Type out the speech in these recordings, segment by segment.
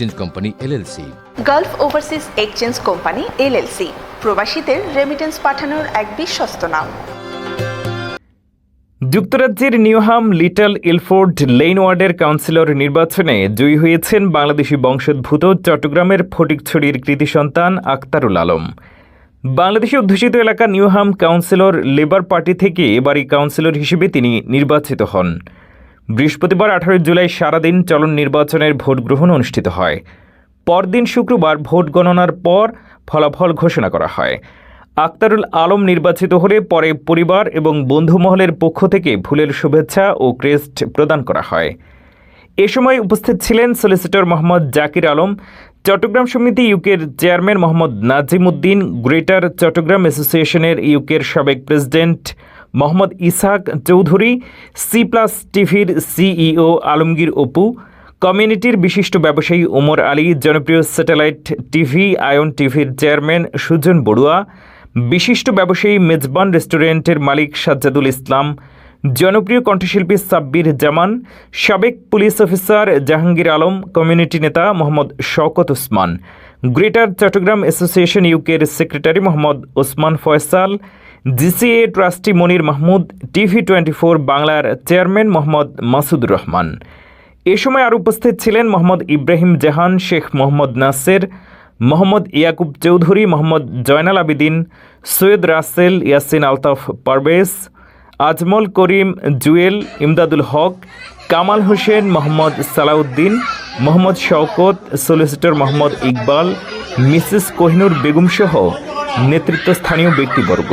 Change company LLC Gulf overseas exchange company LLC প্রবাসীদের remittance পাঠানোর এক বিশ্বস্ত নাম। যুক্তরাজ্যের নিউহাম লিটল ইলফোর্ড লেন ওয়ার্ডের কাউন্সিলর নির্বাচনে জয়ী হয়েছেন বাংলাদেশি বংশোদ্ভূত চট্টগ্রামের ফটিকছড়ির কৃতি সন্তান আক্তারুল আলম। বাংলাদেশি অধ্যুষিত এলাকা নিউহাম কাউন্সিলর লেবার পার্টি থেকে এবারই কাউন্সিলর হিসেবে তিনি নির্বাচিত হন। বৃহস্পতিবার আঠারোই জুলাই সারাদিন চলন নির্বাচনের ভোট গ্রহণ অনুষ্ঠিত হয়। পরদিন শুক্রবার ভোট গণনার পর ফলাফল ঘোষণা করা হয়। আক্তারুল আলম নির্বাচিত হলে পরে পরিবার এবং বন্ধু মহলের পক্ষ থেকে ভুলের শুভেচ্ছা ও ক্রেস্ট প্রদান করা হয়। এ সময় উপস্থিত ছিলেন সলিসিটর মোহাম্মদ জাকির আলম, চট্টগ্রাম সমিতি ইউকের চেয়ারম্যান মোহাম্মদ নাজিম উদ্দিন গ্রেটার চট্টগ্রাম অ্যাসোসিয়েশনের ইউকের সাবেক president Mohammad Isaq Chowdhury, C plus টিভির সিইও আলমগীর অপু, কমিউনিটির বিশিষ্ট ব্যবসায়ী ওমর আলী, জনপ্রিয় স্যাটেলাইট টিভি, আয়ন টিভির চেয়ারম্যান সুজন বড়ুয়া, বিশিষ্ট ব্যবসায়ী মেজবান রেস্টুরেন্টের মালিক সাজ্জাদুল ইসলাম, জনপ্রিয় কণ্ঠশিল্পী সাব্বির জামান, সাবেক police officer Jahangir Alam, community নেতা মোহাম্মদ শওকত ওসমান, গ্রেটার চট্টগ্রাম অ্যাসোসিয়েশন ইউকের secretary Mohammad Osman Faisal GCA trustee Monir Mahmud, TV twenty four বাংলার চেয়ারম্যান মোহাম্মদ মাসুদুর রহমান। এ সময় আর উপস্থিত ছিলেন Mohammad Ibrahim Jahan, Sheikh Mohammad Naser, Mohammad Yakub Chowdhury, Mohammad Joynal Abedin, Syed Russell Yasin Altaf Parvez, Azmal Karim Jewel, Imdadul Haque, Kamal Hossain, Mohammad Salauddin, Mohammad Shawkat, solicitor Mohammad Iqbal, Mrs Kohinoor Begum সহ নেতৃত্বস্থানীয় ব্যক্তিবর্গ।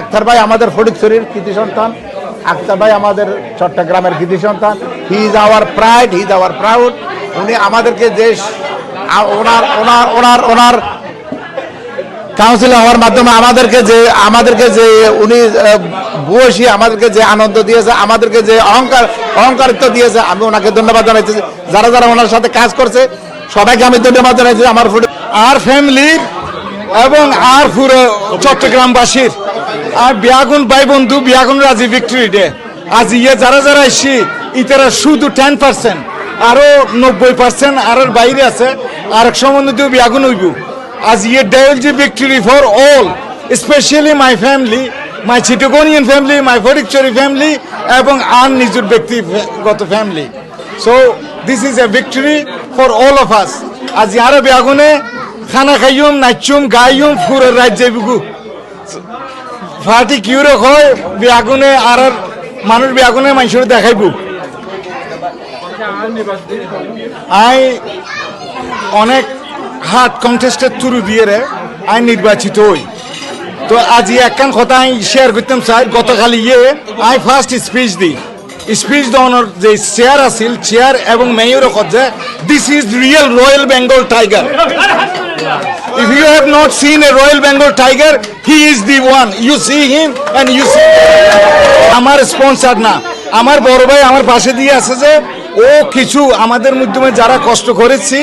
Akhtar ভাই আমাদের ফটিকছড়ির কৃতি সন্তান। আক্তার ভাই আমাদের চট্টগ্রামের কৃতি সন্তান। He is our pride he is our proud উনি আমাদেরকে দেশ ওনার ওনার ওনার ওনার কাউন্সিল হওয়ার মাধ্যমে আমাদেরকে যে আমাদেরকে যে উনি বসি আমাদেরকে যে আনন্দ দিয়েছে, আমাদেরকে যে অহংকার, অহংকারিত্ব দিয়েছে, আমি ওনাকে ধন্যবাদ জানাইছি। যারা যারা ওনার সাথে কাজ করছে, সবাইকে আমি ধন্যবাদ জানাইছি আমার আর ফ্যামিলির এবং আর পুরো চট্টগ্রামবাসীর। আর বিয়াগুন ভাই বন্ধু বিয়াগুন রাজি ভিক্টরি ডে আজ ইয়ে যারা যারা এসছি ইতারা শুধু টেন পার্সেন্ট আরও নব্বই পার্সেন্ট আর বাইরে আছে। আর এক সম্বন্ধিত বিয়াগুন হইব। আজ ইয়ে ডে জি victory for all specially my family my Chittagonian family my Fatikchhari family এবং আর নিজের ব্যক্তিগত family so this is a victory for all of us আজ ইয়ারে বেগুনে খানা খাইম নাচুম গাইম ফুরের রাজ্যে বিগু ফাটি কিউরো হয় বিয়াগুনে আর মানুষ বিয়াগুনে মানুষের দেখাইব। আই অনেক হাত কন্টেস্টের থ্রু দিয়ে রে আই নির্বাচিত হই তো আজি একখান কথা আমি শেয়ার করতাম স্যার গতকাল ইয়ে আই ফার্স্ট স্পিচ দিই স্পিচ দেওয়ানোর যে চেয়ার আছিল চেয়ার এবং মেয়র যে this is real royal Bengal tiger If you have not seen a Royal Bengal tiger, he is the one. You see him and you see. আমার sponsor না আমার বড় ভাই আমার পাশে দিয়ে আছে যে ও কিছু আমাদের মাধ্যমে যারা কষ্ট করেছি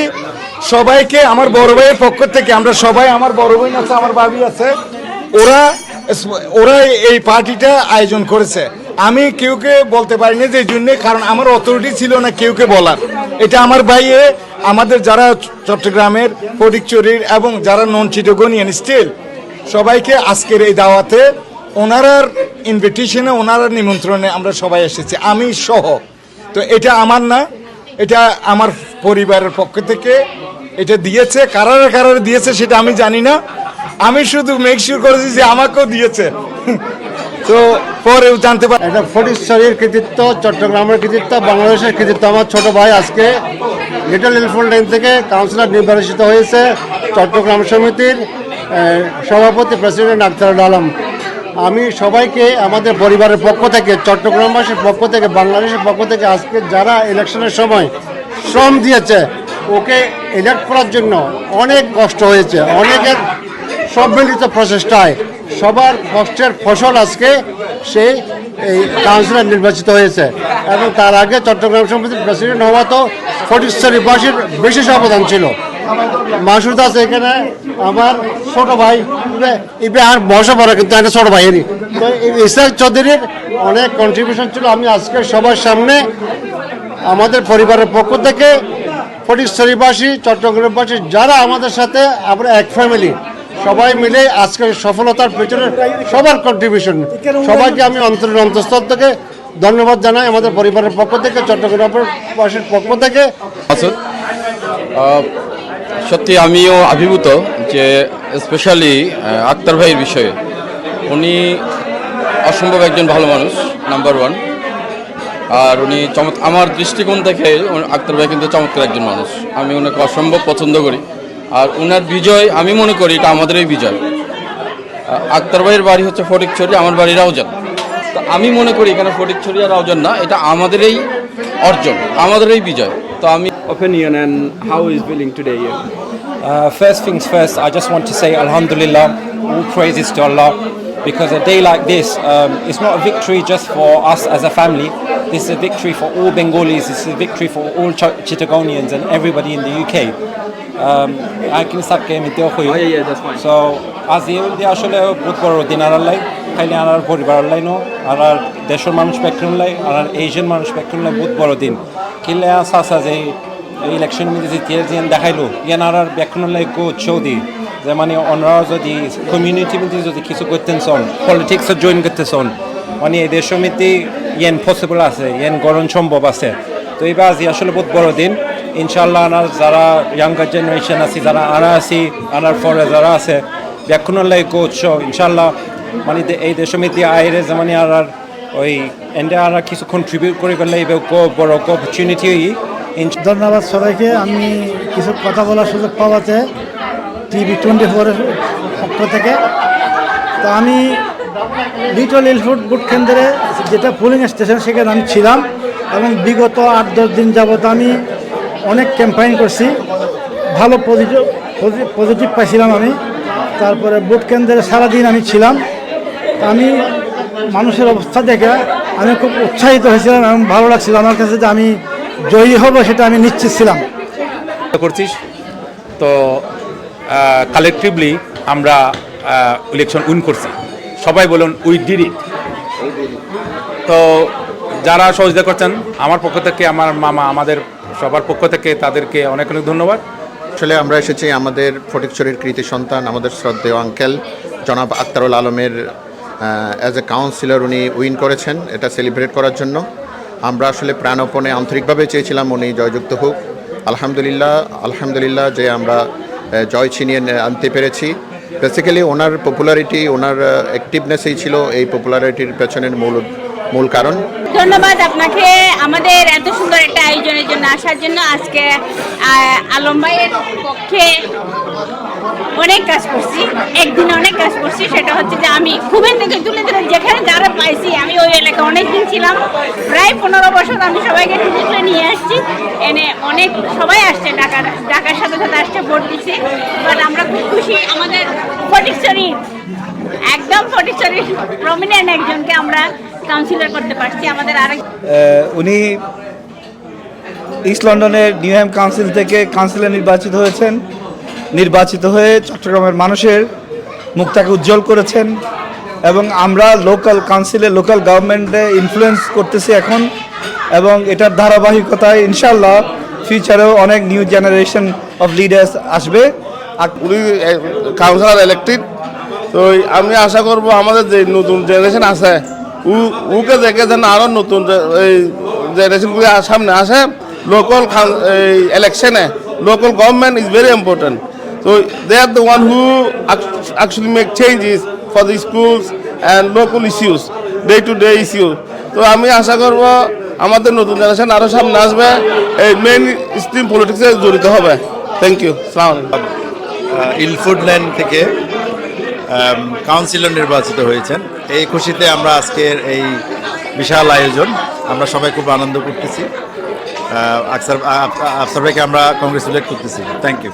সবাইকে আমার বড় ভাইয়ের পক্ষ থেকে আমরা সবাই আমার বড় বোন আছে আমার ভাবি আছে ওরা ওরা এই পার্টিটা আয়োজন করেছে আমি কেউকে বলতে পারিনি যে জন্যে, কারণ আমার অথরিটি ছিল না কেউকে বলার। এটা আমার ভাইয়ে, আমাদের যারা চট্টগ্রামের ফটিকচুরির এবং যারা নন চিটগনিয়ান স্টিল সবাইকে আজকের এই দাওয়াতে ওনারার ইনভিটেশনে ওনারার নিমন্ত্রণে আমরা সবাই এসেছি, আমি সহ। তো এটা আমার না, এটা আমার পরিবারের পক্ষ থেকে এটা দিয়েছে কারারে কারারে দিয়েছে সেটা আমি জানি না। আমি শুধু মেক শিওর করেছি যে আমাকেও দিয়েছে। তো পরে জানতে পারি এটা ফটিকছড়ির কৃতিত্ব, চট্টগ্রামের কৃতিত্ব, বাংলাদেশের কৃতিত্ব। আমার ছোট ভাই আজকে লিটল ইলফোন লাইন থেকে কাউন্সিলর নির্বাচিত হয়েছে চট্টগ্রাম সমিতির সভাপতি প্রেসিডেন্ট আখতারুল আলম। আমি সবাইকে, আমাদের পরিবারের পক্ষ থেকে, চট্টগ্রামবাসীর পক্ষ থেকে, বাংলাদেশের পক্ষ থেকে আজকে যারা ইলেকশনের সময় শ্রম দিয়েছে, ওকে ইলেক্ট করার জন্য অনেক কষ্ট হয়েছে, অনেকের সম্মিলিত প্রচেষ্টায়। সবার কষ্টের ফসল আজকে সেই এই কাউন্সিলর নির্বাচিত হয়েছে। এবং তার আগে চট্টগ্রাম সমিতির প্রেসিডেন্ট হওয়া তো ফটিশ্বরীবাসীর বিশেষ অবদান ছিল। মাসুদ আছে এখানে আমার ছোট ভাই, ইবে আর বসে পড়ে কিন্তু একটা ছোট ভাইয়েরই। তো ইসাক চৌধুরীর অনেক কন্ট্রিবিউশন ছিল। আমি আজকে সবার সামনে আমাদের পরিবারের পক্ষ থেকে ফটিকছড়িবাসী চট্টগ্রামবাসী যারা আমাদের সাথে, আমরা এক ফ্যামিলি সবাই মিলে আজকের সফলতার পেছনে সবার কন্ট্রিবিউশন সবাইকে আমি অন্তরের অন্তঃস্থল থেকে ধন্যবাদ জানাই আমাদের পরিবারের পক্ষ থেকে চট্টগ্রামবাসীর পক্ষ থেকে। মাসুদ সত্যি আমিও আবির্ভূত যে স্পেশালি আক্তার ভাইয়ের বিষয়ে। উনি অসম্ভব একজন ভালো মানুষ নাম্বার ওয়ান আর উনি চমৎ, আমার দৃষ্টিকোণ থেকে আক্তার ভাই কিন্তু চমৎকার একজন মানুষ। আমি ওনাকে অসম্ভব পছন্দ করি। আর ওনার বিজয় আমি মনে করি এটা আমাদেরই বিজয় আক্তার ভাইয়ের বাড়ি হচ্ছে ফটিকছড়ি আমার বাড়ি রাউজান তো আমি মনে করি এখানে ফটিকছড়ি আর রাউজান না এটা আমাদেরই অর্জন আমাদেরই বিজয় তো আমি opinion and how is feeling today here? Uh, first things first, I just want to say Alhamdulillah, all praises to Allah, because a day like this um, is not a victory just for us as a family. This is a victory for all Bengalis. This is a victory for all Ch- Chittagonians and everybody in the UK. Yeah, yeah, that's fine. So, আজ দিয়ে আসলে বহুত বড় দিন আর লাই খাইলে আর পরিবার Lino আর দেশের মানুষ পেক্ষণ লাই আর এশিয়ান মানুষ পেক্ষণ লাই বহুত বড় দিন। কিনলে আসা যে ইলেকশন মধ্যে যে তিয়ার যে দেখাইলো ইয়ান আর পেক্ষণ লাই গো চৌদি যে মানে ওনারা যদি কমিউনিটি মধ্যে যদি কিছু করতেন চন পলিটিক্সে জয়েন করতে চন মানে এই দেশের মধ্যে ইয়ান পসিবল আছে ইয়ান গরম সম্ভব আছে। তো এইবার আজি আসলে বহুত বড় দিন। ইনশাল্লাহ আনার যারা ইয়াঙ্গার জেনারেশন আছে, যারা আনা আছি, আনার পরে যারা আছে ব্যাকুণের লাগে কোচ ইনশাল্লাহ মানে এই দেশের মধ্যে আইরে যে মানে আর ওই এন্ডে আর কিছু কন্ট্রিবিউট করে এবার কো বড় অপরচুনিটি ধন্যবাদ সবাইকে। আমি কিছু কথা বলার সুযোগ পাওয়াতে টিভি টোয়েন্টি ফোরের পক্ষ থেকে। তো আমি লিটল ইলফুড বুট কেন্দ্রে যেটা পুলিং স্টেশন সেখানে আমি ছিলাম এবং বিগত আট দশ দিন যাবত আমি অনেক ক্যাম্পেইন করছি। ভালো পজিটিভ পজিটিভ পাইছিলাম আমি। তারপরে ভোট কেন্দ্রে সারাদিন আমি ছিলাম। আমি মানুষের অবস্থা দেখে আমি খুব উৎসাহিত হয়েছিলাম এবং ভালো লাগছিল আমার কাছে যে আমি জয়ী হব সেটা আমি নিশ্চিত ছিলাম। করছিস তো কালেকটিভলি আমরা ইলেকশন উইন করছি। সবাই বলুন উই ডিড ইট তো, যারা সহযোগিতা করছেন, আমার পক্ষ থেকে আমার মামা, আমাদের সবার পক্ষ থেকে তাদেরকে অনেক অনেক ধন্যবাদ। আসলে আমরা এসেছি আমাদের ফটিকছড়ির কৃতি সন্তান আমাদের শ্রদ্ধেয় আঙ্কেল জনাব আক্তারুল আলমের অ্যাজ এ কাউন্সিলর উনি উইন করেছেন এটা সেলিব্রেট করার জন্য। আমরা আসলে প্রাণপণে আন্তরিকভাবে চেয়েছিলাম উনি জয়যুক্ত হোক। আলহামদুলিল্লাহ আলহামদুলিল্লাহ যে আমরা জয় ছিনিয়ে আনতে পেরেছি। বেসিক্যালি ওনার পপুলারিটি ওনার অ্যাক্টিভনেসই ছিল এই পপুলারিটির পেছনের মূল মূল কারণ। ধন্যবাদ আপনাকে। আমাদের এত সুন্দর একটা আসার জন্য আজকে আলম ভাইয়ের পক্ষে অনেক কাজ করছি, একদিনে অনেক কাজ করছি। সেটা হচ্ছে যে আমি খুবের থেকে তুলে ধরে যেখানে যারা পাইছি, আমি ওই এলাকায় অনেক দিন ছিলাম। প্রায় পনেরো বছর আমি সবাইকে তুলে তুলে নিয়ে আসছি। এনে অনেক সবাই আসছে ঢাকার ঢাকার সাথে সাথে আসছে, ভোট দিচ্ছে। বাট আমরা খুব খুশি, আমাদের ফটিকছড়ি, একদম ফটিকছড়ির প্রমিনেন্ট একজনকে আমরা কাউন্সিলর করতে পারছি, আমাদের আরেক উনি ইস্ট লন্ডনের নিউহ্যাম কাউন্সিল থেকে কাউন্সিলর নির্বাচিত হয়েছেন। নির্বাচিত হয়ে চট্টগ্রামের মানুষের মুখটাকে উজ্জ্বল করেছেন এবং আমরা লোকাল কাউন্সিলে লোকাল গভর্নমেন্টে ইনফ্লুয়েন্স করতেছি এখন এবং এটার ধারাবাহিকতায় ইনশাল্লাহ ফিউচারেও অনেক নিউ জেনারেশন অফ লিডার্স আসবে। আর উনি কাউন্সিলর ইলেক্টেড তো আমি আশা করব আমাদের যে নতুন জেনারেশন আছে উকে দেখে যেন আরও নতুন এই জেনারেশনগুলি সামনে আসে। লোকাল ইলেকশনে local government is very important তো they are the one who actually make changes for the schools and local issues day to day issue তো আমি আশা করব আমাদের নতুন জেনারেশন আরও সামনে আসবে। এই মেইন স্ট্রিম পলিটিক্সে জড়িত হবে। থ্যাংক ইউ ইলফুডল্যান্ড থেকে কাউন্সিলর নির্বাচিত হয়েছেন। এই খুশিতে আমরা আজকের এই বিশাল আয়োজন, আমরা সবাই খুব আনন্দ করতেছি। আফসার আফসার ভাইকে আমরা কংগ্রেচুলেট করতেছি। Thank you